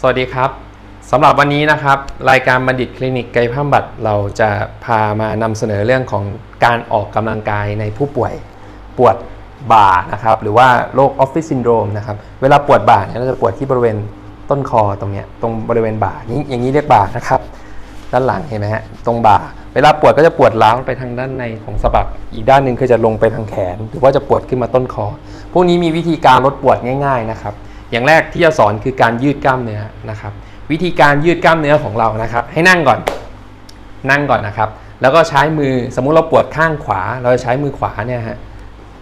สวัสดีครับสำหรับวันนี้นะครับ รายการบัณฑิตคลินิกกายภาพบำบัดเราจะพามานำเสนอเรื่องของการออกกำลังกายในผู้ป่วยปวดบ่านะครับหรือว่าโรคออฟฟิศซินโดรมนะครับเวลาปวดบ่าเนี่ยเราจะปวดที่บริเวณต้นคอตรงเนี้ยตรงบริเวณบ่านี้อย่างนี้เรียกบ่านะครับ ด้านหลังเห็นไหมฮะตรงบ่า เวลาปวดก็จะปวดล้าวไปทางด้านในของสะบักอีกด้านหนึ่งคือจะลงไปทางแขน หรือว่าจะปวดขึ้นมาต้นคอ พวกนี้มีวิธีการลดปวดง่าย ๆนะครับ อย่างแรกที่จะสอนคือการยืดกล้ามเนื้อนะครับ วิธีการยืดกล้ามเนื้อของเรานะครับ ให้นั่งก่อน นั่งก่อนนะครับ แล้วก็ใช้มือสมมุติเราปวดข้างขวา เราจะใช้มือขวาเนี่ยฮะ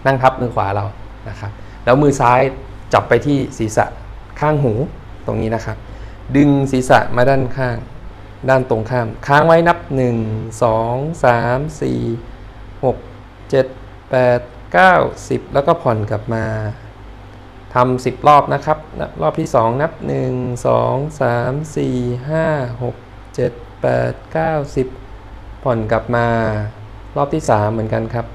นั่งทับมือขวาเรานะครับ แล้วมือซ้ายจับไปที่ศีรษะข้างหูตรงนี้นะครับ ดึงศีรษะมาด้านข้าง ด้านตรงข้าม ค้างไว้นับ 1 2 3 4 6 7 8 9 10 แล้วก็ผ่อนกลับมา ทำ10รอบนะครับนับ รอบที่ 2 นับ 1 2 3 4 5 6 7 8 9 10 ผ่อนกลับมารอบที่ 3 เหมือนกันครับ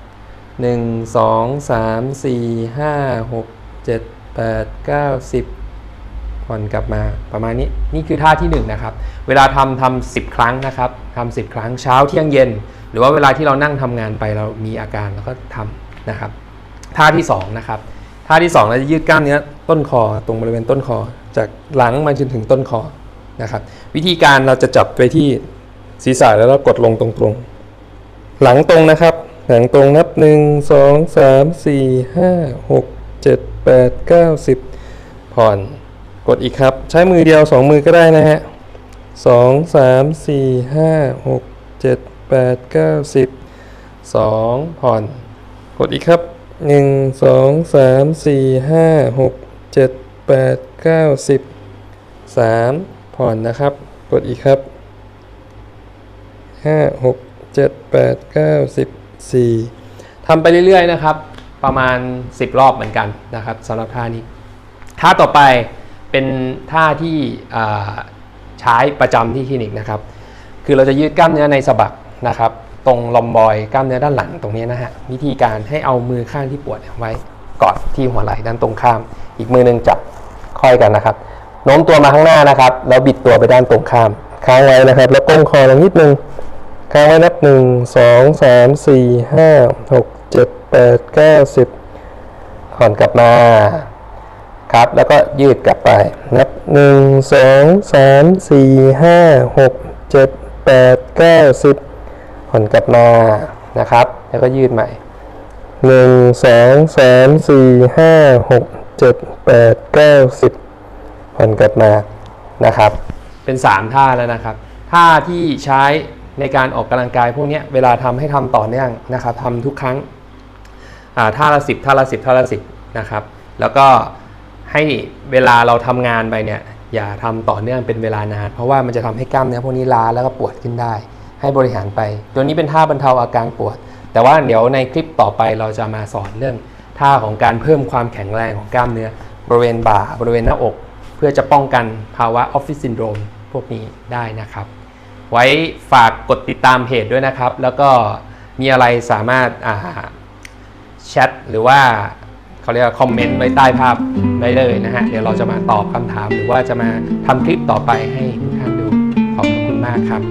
1 2 3 4 5 6 7 8 9 10 ผ่อนกลับมาประมาณนี้ นี่คือท่าที่ 1นงนะครับ เวลาทำทำสิบครั้งนะครับทำสิบครั้งเช้าเที่ยงเย็น หรือว่าเวลาที่เรานั่งทำงานไปเรามีอาการเราก็ทำนะครับ ท่าที่ 2 นะครับ ท่าที่2เราจะยืดกล้ามเนื้อต้นคอตรงบริเวณต้นคอ จากหลังมาจนถึงต้นคอนะครับวิธีการเราจะจับไปที่ศีรษะแล้วเรากดลงตรงๆ หลังตรงนะครับ หลังตรงนับ 1 2 3 4 5 6 7 8 9 10 ผ่อนกดอีกครับ ใช้มือเดียว 2 มือก็ได้นะฮะ2 3 4 5 6 7 8 9 10 2ผ่อน กดอีกครับ 1 2 3 4 5 6 7 8 9 10 3ผ่อนนะครับ กดอีกครับ5 6 7 8 9 10 4ทำไปเรื่อยๆนะครับ ประมาณ 10 รอบเหมือนกันนะครับสำหรับท่านี้ ท่าต่อไปเป็นท่าที่ใช้ประจำที่คลินิกนะครับ คือเราจะยืดกล้ามเนื้อในสะบักนะครับ ตรงลอมบอยกล้ามเนื้อด้านหลังตรงนี้นะฮะวิธีการให้เอามือข้างที่ปวดไว้กอดที่หัวไหล่ด้านตรงข้าม อีกมือหนึ่งจับค่อยกันนะครับโน้มตัวมาข้างหน้านะครับ แล้วบิดตัวไปด้านตรงข้ามค้างไว้นะครับ แล้วก้มคอลงนิดนึงค้างไว้นับหนึ่งสองสามสี่ห้าหกเจ็ดแปดเก้าสิบผ่อนกลับมาครับ แล้วก็ยืดกลับไปนับหนึ่งสองสามสี่ห้าหกเจ็ดแปดเก้าสิบ ผ่อนกลับมานะครับ แล้วก็ยืดใหม่หนึ่งสองสามสี่ห้าหกเจ็ดแปดเก้าสิบผ่อนกลับมานะครับ เป็น 3 ท่าแล้วนะครับ ท่าที่ใช้ในการออกกำลังกายพวกนี้เวลาทำให้ทำต่อเนื่องนะครับทำทุกครั้งท่าละสิบท่าละสิบท่าละสิบนะครับ แล้วก็ให้เวลาเราทำงานไปเนี่ยอย่าทำต่อเนื่องเป็นเวลานาน เพราะว่ามันจะทำให้กล้ามเนื้อพวกนี้ล้าแล้วก็ปวดขึ้นได้ ให้บริหารไป ตัวนี้เป็นท่าบรรเทาอาการปวด แต่ว่าเดี๋ยวในคลิปต่อไปเราจะมาสอนเรื่องท่าของการเพิ่มความแข็งแรงของกล้ามเนื้อ บริเวณบ่าบริเวณหน้าอก เพื่อจะป้องกันภาวะออฟฟิศซินโดรมพวกนี้ได้นะครับ ไว้ฝากกดติดตามเพจด้วยนะครับ แล้วก็มีอะไรสามารถาแชทหรือว่าเขาเรียกว่าคอมเมนต์ไว้ใต้ภาพได้เลยนะฮะ เดี๋ยวเราจะมาตอบคำถามหรือว่าจะมาทำคลิปต่อไปให้ทุกท่านดู ขอบคุณมากครับ